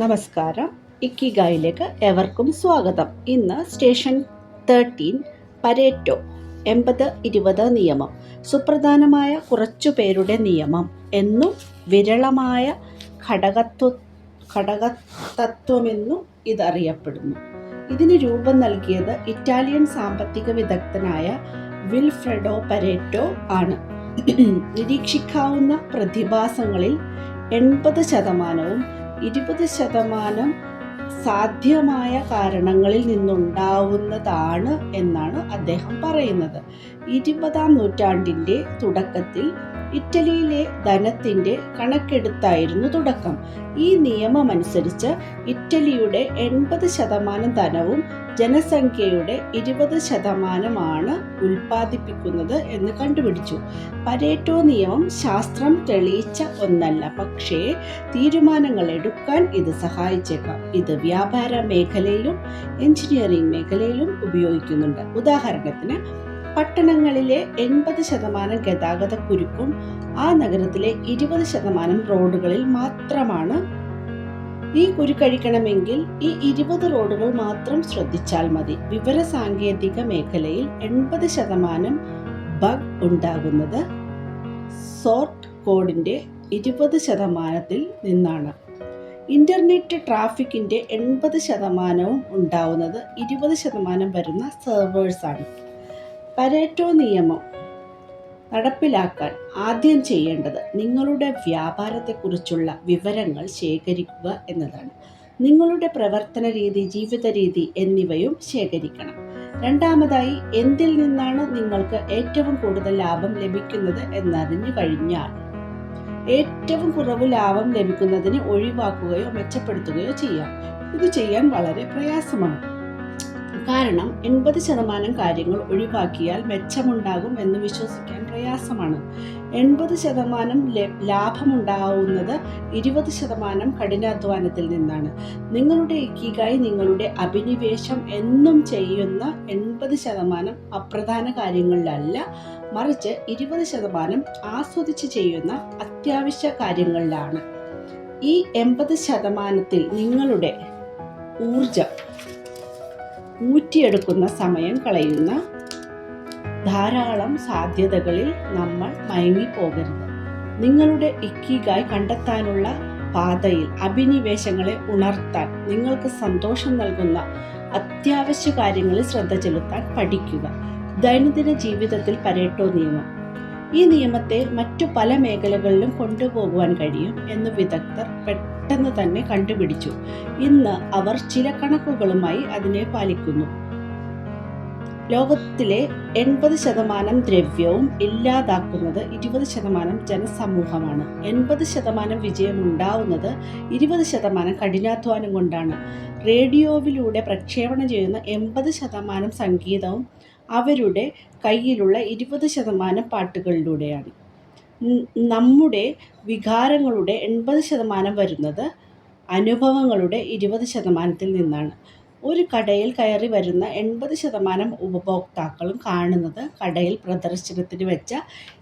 നമസ്കാരം. ഇക്കിഗായിലേക്ക് എവർക്കും സ്വാഗതം. ഇന്ന് സ്റ്റേഷൻ തേർട്ടീൻ പരേറ്റോ എൺപത് ഇരുപത് നിയമം. സുപ്രധാനമായ കുറച്ചു പേരുടെ നിയമം എന്നും വിരളമായ ഘടകത്വ ഘടകതത്വമെന്നും ഇതറിയപ്പെടുന്നു. ഇതിന് രൂപം നൽകിയത് ഇറ്റാലിയൻ സാമ്പത്തിക വിദഗ്ധനായ വിൽഫ്രെഡോ പരേറ്റോ ആണ്. നിരീക്ഷിക്കാവുന്ന പ്രതിഭാസങ്ങളിൽ എൺപത് ശതമാനവും ഇരുപത് ശതമാനം സാധ്യമായ കാരണങ്ങളിൽ നിന്നുണ്ടാവുന്നതാണ് എന്നാണ് അദ്ദേഹം പറയുന്നത്. ഇരുപതാം നൂറ്റാണ്ടിന്റെ തുടക്കത്തിൽ ഇറ്റലിയിലെ ധനത്തിന്റെ കണക്കെടുത്തായിരുന്നു തുടക്കം. ഈ നിയമമനുസരിച്ച് ഇറ്റലിയുടെ എൺപത് ശതമാനം ധനവും ജനസംഖ്യയുടെ ഇരുപത് ശതമാനമാണ് ഉൽപ്പാദിപ്പിക്കുന്നത് എന്ന് കണ്ടുപിടിച്ചു. പരേറ്റോ നിയമം ശാസ്ത്രം തെളിയിച്ച ഒന്നല്ല പക്ഷേ തീരുമാനങ്ങൾ എടുക്കാൻ ഇത് സഹായിച്ചേക്കാം. ഇത് വ്യാപാര മേഖലയിലും എഞ്ചിനീയറിംഗ് മേഖലയിലും ഉപയോഗിക്കുന്നുണ്ട്. ഉദാഹരണത്തിന് പട്ടണങ്ങളിലെ എൺപത് ശതമാനം ഗതാഗത കുരുക്കും ആ നഗരത്തിലെ ഇരുപത് ശതമാനം റോഡുകളിൽ മാത്രമാണ് ഈ കുരുക്കഴിക്കണമെങ്കിൽ ഈ ഇരുപത് റോഡുകൾ മാത്രം ശ്രദ്ധിച്ചാൽ മതി. വിവര സാങ്കേതിക മേഖലയിൽ എൺപത് ശതമാനം ബഗ് ഉണ്ടാകുന്നത് സോർട്ട് കോഡിന്റെ ഇരുപത് ശതമാനത്തിൽ നിന്നാണ്. ഇന്റർനെറ്റ് ട്രാഫിക്കിന്റെ എൺപത് ശതമാനവും ഉണ്ടാവുന്നത് ഇരുപത് ശതമാനം വരുന്ന സെർവേഴ്സാണ്. പരേറ്റോ നിയമം നടപ്പിലാക്കാൻ ആദ്യം ചെയ്യേണ്ടത് നിങ്ങളുടെ വ്യാപാരത്തെക്കുറിച്ചുള്ള വിവരങ്ങൾ ശേഖരിക്കുക എന്നതാണ്. നിങ്ങളുടെ പ്രവർത്തന രീതി ജീവിത രീതി എന്നിവയും ശേഖരിക്കണം. രണ്ടാമതായി എന്തിൽ നിന്നാണ് നിങ്ങൾക്ക് ഏറ്റവും കൂടുതൽ ലാഭം ലഭിക്കുന്നത് എന്നറിഞ്ഞു കഴിഞ്ഞാൽ ഏറ്റവും കുറവ് ലാഭം ലഭിക്കുന്നതിന് ഒഴിവാക്കുകയോ മെച്ചപ്പെടുത്തുകയോ ചെയ്യാം. ഇത് ചെയ്യാൻ വളരെ പ്രയാസമാണ്. കാരണം എൺപത് ശതമാനം കാര്യങ്ങൾ ഒഴിവാക്കിയാൽ മെച്ചമുണ്ടാകും എന്ന് വിശ്വസിക്കാൻ പ്രയാസമാണ്. എൺപത് ശതമാനം ലാഭമുണ്ടാവുന്നത് ഇരുപത് ശതമാനം കഠിനാധ്വാനത്തിൽ നിന്നാണ്. നിങ്ങളുടെ ഇക്കിക്കായി നിങ്ങളുടെ അഭിനിവേശം എന്നും ചെയ്യുന്ന എൺപത് ശതമാനം അപ്രധാന കാര്യങ്ങളിലല്ല മറിച്ച് ഇരുപത് ശതമാനം ആസ്വദിച്ച് ചെയ്യുന്ന അത്യാവശ്യ കാര്യങ്ങളിലാണ്. ഈ എൺപത് ശതമാനത്തിൽ നിങ്ങളുടെ ഊർജം ഊറ്റിയെടുക്കുന്ന സമയം കളയുന്ന ധാരാളം സാധ്യതകളിൽ നമ്മൾ മയങ്ങിപ്പോകരുത്. നിങ്ങളുടെ ഇക്കിഗായി കണ്ടെത്താനുള്ള പാതയിൽ അഭിനിവേശങ്ങളെ ഉണർത്താൻ നിങ്ങൾക്ക് സന്തോഷം നൽകുന്ന അത്യാവശ്യ കാര്യങ്ങളിൽ ശ്രദ്ധ ചെലുത്താൻ പഠിക്കുക. ദൈനംദിന ജീവിതത്തിൽ പരേട്ടോ നിയമം. ഈ നിയമത്തെ മറ്റു പല മേഖലകളിലും കൊണ്ടുപോകുവാൻ കഴിയും എന്ന് വിദഗ്ധർ പെട്ടെന്ന് തന്നെ കണ്ടുപിടിച്ചു. ഇന്ന് അവർ ചില കണക്കുകളുമായി അതിനെ പാലിക്കുന്നു. ലോകത്തിലെ എൺപത് ശതമാനം ദ്രവ്യവും ഇല്ലാതാക്കുന്നത് ഇരുപത് ശതമാനം ജനസമൂഹമാണ്. എൺപത് ശതമാനം വിജയമുണ്ടാവുന്നത് ഇരുപത് ശതമാനം കഠിനാധ്വാനം കൊണ്ടാണ്. റേഡിയോവിലൂടെ പ്രക്ഷേപണം ചെയ്യുന്ന എൺപത് ശതമാനം സംഗീതവും അവരുടെ കയ്യിലുള്ള ഇരുപത് ശതമാനം പാട്ടുകളിലൂടെയാണ്. നമ്മുടെ വികാരങ്ങളുടെ എൺപത് ശതമാനം വരുന്നത് അനുഭവങ്ങളുടെ ഇരുപത് ശതമാനത്തിൽ നിന്നാണ്. ഒരു കടയിൽ കയറി വരുന്ന എൺപത് ശതമാനം ഉപഭോക്താക്കളും കാണുന്നത് കടയിൽ പ്രദർശനത്തിന് വെച്ച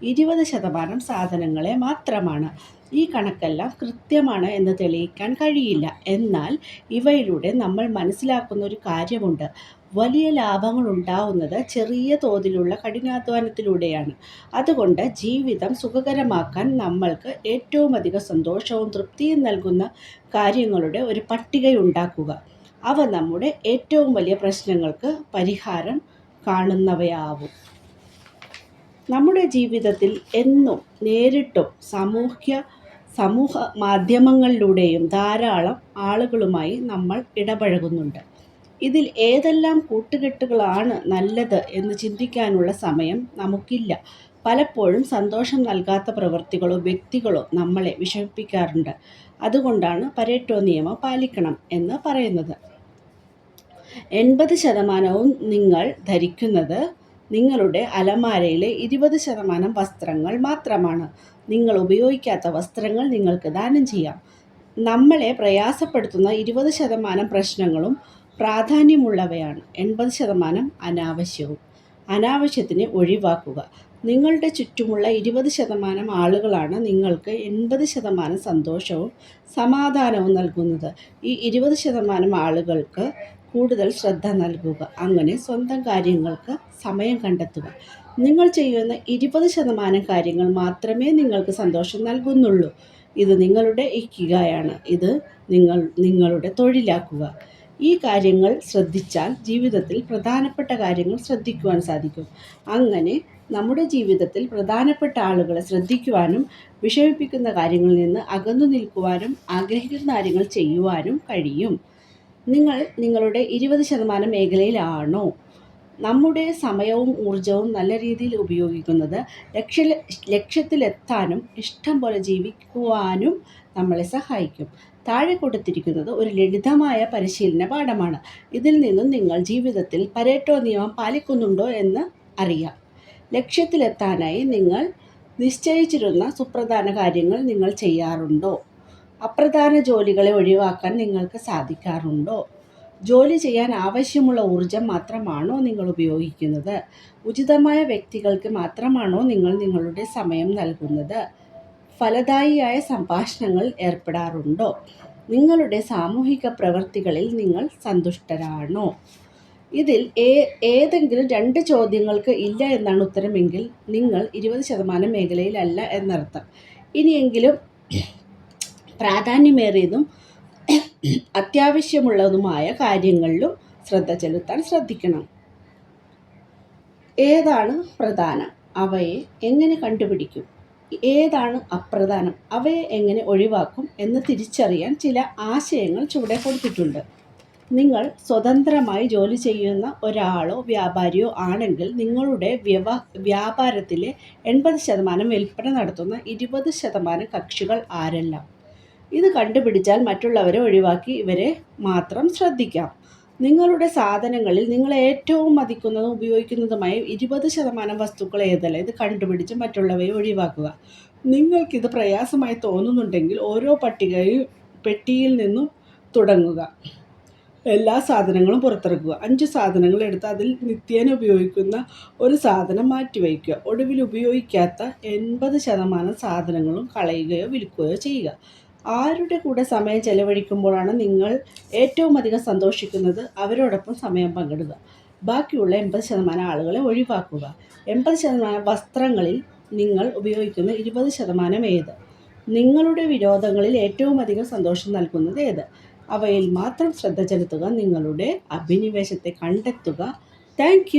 ഇരുപത് ശതമാനം സാധനങ്ങളെ മാത്രമാണ്. ഈ കണക്കെല്ലാം കൃത്യമാണ് എന്ന് തെളിയിക്കാൻ കഴിയില്ല. എന്നാൽ ഇവയിലൂടെ നമ്മൾ മനസ്സിലാക്കുന്ന ഒരു കാര്യമുണ്ട്. വലിയ ലാഭങ്ങൾ ഉണ്ടാവുന്നത് ചെറിയ തോതിലുള്ള കഠിനാധ്വാനത്തിലൂടെയാണ്. അതുകൊണ്ട് ജീവിതം സുഖകരമാക്കാൻ നമ്മൾക്ക് ഏറ്റവും അധികം സന്തോഷവും തൃപ്തിയും നൽകുന്ന കാര്യങ്ങളുടെ ഒരു പട്ടികയുണ്ടാക്കുക. അവ നമ്മുടെ ഏറ്റവും വലിയ പ്രശ്നങ്ങൾക്ക് പരിഹാരം കാണുന്നവയാവും. നമ്മുടെ ജീവിതത്തിൽ എന്നും നേരിട്ടും സാമൂഹ്യ സമൂഹ മാധ്യമങ്ങളിലൂടെയും ധാരാളം ആളുകളുമായി നമ്മൾ ഇടപഴകുന്നുണ്ട്. ഇതിൽ ഏതെല്ലാം കൂട്ടുകെട്ടുകളാണ് നല്ലത് എന്ന് ചിന്തിക്കാനുള്ള സമയം നമുക്കില്ല. പലപ്പോഴും സന്തോഷം നൽകാത്ത പ്രവൃത്തികളോ വ്യക്തികളോ നമ്മളെ വിഷമിപ്പിക്കാറുണ്ട്. അതുകൊണ്ടാണ് പരേറ്റോ നിയമം പാലിക്കണം എന്ന് പറയുന്നത്. എൺപത് ശതമാനവും നിങ്ങൾ ധരിക്കുന്നത് നിങ്ങളുടെ അലമാരയിലെ ഇരുപത് ശതമാനം വസ്ത്രങ്ങൾ മാത്രമാണ്. നിങ്ങൾ ഉപയോഗിക്കാത്ത വസ്ത്രങ്ങൾ നിങ്ങൾക്ക് ദാനം ചെയ്യാം. നമ്മളെ പ്രയാസപ്പെടുത്തുന്ന ഇരുപത് ശതമാനം പ്രശ്നങ്ങളും പ്രാധാന്യമുള്ളവയാണ്. എൺപത് ശതമാനം അനാവശ്യവും. അനാവശ്യത്തിനെ ഒഴിവാക്കുക. നിങ്ങളുടെ ചുറ്റുമുള്ള ഇരുപത് ശതമാനം ആളുകളാണ് നിങ്ങൾക്ക് എൺപത് ശതമാനം സന്തോഷവും സമാധാനവും നൽകുന്നത്. ഈ ഇരുപത് ശതമാനം ആളുകൾക്ക് കൂടുതൽ ശ്രദ്ധ നൽകുക. അങ്ങനെ സ്വന്തം കാര്യങ്ങൾക്ക് സമയം കണ്ടെത്തുക. നിങ്ങൾ ചെയ്യുന്ന ഇരുപത് ശതമാനം കാര്യങ്ങൾ മാത്രമേ നിങ്ങൾക്ക് സന്തോഷം നൽകുന്നുള്ളൂ. ഇത് നിങ്ങളുടെ ഇക്കിഗായാണ് ഇത് നിങ്ങൾ നിങ്ങളുടെ തൊഴിലാക്കുക. ഈ കാര്യങ്ങൾ ശ്രദ്ധിച്ചാൽ ജീവിതത്തിൽ പ്രധാനപ്പെട്ട കാര്യങ്ങൾ ശ്രദ്ധിക്കുവാൻ സാധിക്കും. അങ്ങനെ നമ്മുടെ ജീവിതത്തിൽ പ്രധാനപ്പെട്ട ആളുകളെ ശ്രദ്ധിക്കുവാനും വിഷമിപ്പിക്കുന്ന കാര്യങ്ങളിൽ നിന്ന് അകന്നു നിൽക്കുവാനും ആഗ്രഹിക്കുന്ന കാര്യങ്ങൾ ചെയ്യുവാനും കഴിയും. നിങ്ങൾ നിങ്ങളുടെ ഇരുപത് ശതമാനം മേഖലയിലാണോ? നമ്മുടെ സമയവും ഊർജവും നല്ല രീതിയിൽ ഉപയോഗിക്കുന്നത് ലക്ഷ്യ ലക്ഷ്യത്തിലെത്താനും ഇഷ്ടം പോലെ ജീവിക്കുവാനും നമ്മളെ സഹായിക്കും. താഴെ കൊടുത്തിരിക്കുന്നത് ഒരു ലളിതമായ പരിശീലന പാഠമാണ്. ഇതിൽ നിന്നും നിങ്ങൾ ജീവിതത്തിൽ പരേറ്റോ നിയമം പാലിക്കുന്നുണ്ടോ എന്ന് അറിയാം. ലക്ഷ്യത്തിലെത്താനായി നിങ്ങൾ നിശ്ചയിച്ചിരുന്ന സുപ്രധാന കാര്യങ്ങൾ നിങ്ങൾ ചെയ്യാറുണ്ടോ? അപ്രധാന ജോലികളെ ഒഴിവാക്കാൻ നിങ്ങൾക്ക് സാധിക്കാറുണ്ടോ? ജോലി ചെയ്യാൻ ആവശ്യമുള്ള ഊർജം മാത്രമാണോ നിങ്ങൾ ഉപയോഗിക്കുന്നത്? ഉചിതമായ വ്യക്തികൾക്ക് മാത്രമാണോ നിങ്ങൾ നിങ്ങളുടെ സമയം നൽകുന്നത്? ഫലദായിയായ സംഭാഷണങ്ങൾ ഏർപ്പെടാറുണ്ടോ? നിങ്ങളുടെ സാമൂഹിക പ്രവൃത്തികളിൽ നിങ്ങൾ സന്തുഷ്ടരാണോ? ഇതിൽ ഏ ഏതെങ്കിലും രണ്ട് ചോദ്യങ്ങൾക്ക് ഇല്ല എന്നാണ് ഉത്തരമെങ്കിൽ നിങ്ങൾ ഇരുപത് ശതമാനം മേഖലയിലല്ല എന്നർത്ഥം. ഇനിയെങ്കിലും പ്രാധാന്യമേറിയതും അത്യാവശ്യമുള്ളതുമായ കാര്യങ്ങളിലും ശ്രദ്ധ ചെലുത്താൻ ശ്രദ്ധിക്കണം. ഏതാണ് പ്രധാനം? അവയെ എങ്ങനെ കണ്ടുപിടിക്കും? ഏതാണ് അപ്രധാനം? അവയെ എങ്ങനെ ഒഴിവാക്കും എന്ന് തിരിച്ചറിയാൻ ചില ആശയങ്ങൾ ചുവടെ കൊടുത്തിട്ടുണ്ട്. നിങ്ങൾ സ്വതന്ത്രമായി ജോലി ചെയ്യുന്ന ഒരാളോ വ്യാപാരിയോ ആണെങ്കിൽ നിങ്ങളുടെ വ്യാപാരത്തിലെ എൺപത് ശതമാനം വിൽപ്പന നടത്തുന്ന ഇരുപത് ശതമാനം കക്ഷികൾ ആരെല്ലാം. ഇത് കണ്ടുപിടിച്ചാൽ മറ്റുള്ളവരെ ഒഴിവാക്കി ഇവരെ മാത്രം ശ്രദ്ധിക്കാം. നിങ്ങളുടെ സാധനങ്ങളിൽ നിങ്ങൾ ഏറ്റവും മതിക്കുന്നതും ഉപയോഗിക്കുന്നതുമായ ഇരുപത് ശതമാനം വസ്തുക്കൾ ഏതല്ല ഇത് കണ്ടുപിടിച്ച് മറ്റുള്ളവയെ ഒഴിവാക്കുക. നിങ്ങൾക്കിത് പ്രയാസമായി തോന്നുന്നുണ്ടെങ്കിൽ ഓരോ പട്ടികയും പെട്ടിയിൽ നിന്നും തുടങ്ങുക. എല്ലാ സാധനങ്ങളും പുറത്തിറക്കുക. അഞ്ച് സാധനങ്ങൾ എടുത്ത് അതിൽ നിത്യേന ഉപയോഗിക്കുന്ന ഒരു സാധനം മാറ്റിവയ്ക്കുക ഒടുവിൽ ഉപയോഗിക്കാത്ത എൺപത് ശതമാനം സാധനങ്ങളും കളയുകയോ വിൽക്കുകയോ ചെയ്യുക. ആരുടെ കൂടെ സമയം ചെലവഴിക്കുമ്പോഴാണ് നിങ്ങൾ ഏറ്റവും അധികം സന്തോഷിക്കുന്നത്? അവരോടൊപ്പം സമയം പങ്കിടുക. ബാക്കിയുള്ള എൺപത് ശതമാനം ആളുകളെ ഒഴിവാക്കുക. എൺപത് ശതമാനം വസ്ത്രങ്ങളിൽ നിങ്ങൾ ഉപയോഗിക്കുന്ന ഇരുപത് ശതമാനം ഏത്? നിങ്ങളുടെ വിനോദങ്ങളിൽ ഏറ്റവും അധികം സന്തോഷം നൽകുന്നത് ഏത്? അവയിൽ മാത്രം ശ്രദ്ധ ചെലുത്തുക നിങ്ങളുടെ അഭിനിവേശത്തെ കണ്ടെത്തുക. താങ്ക്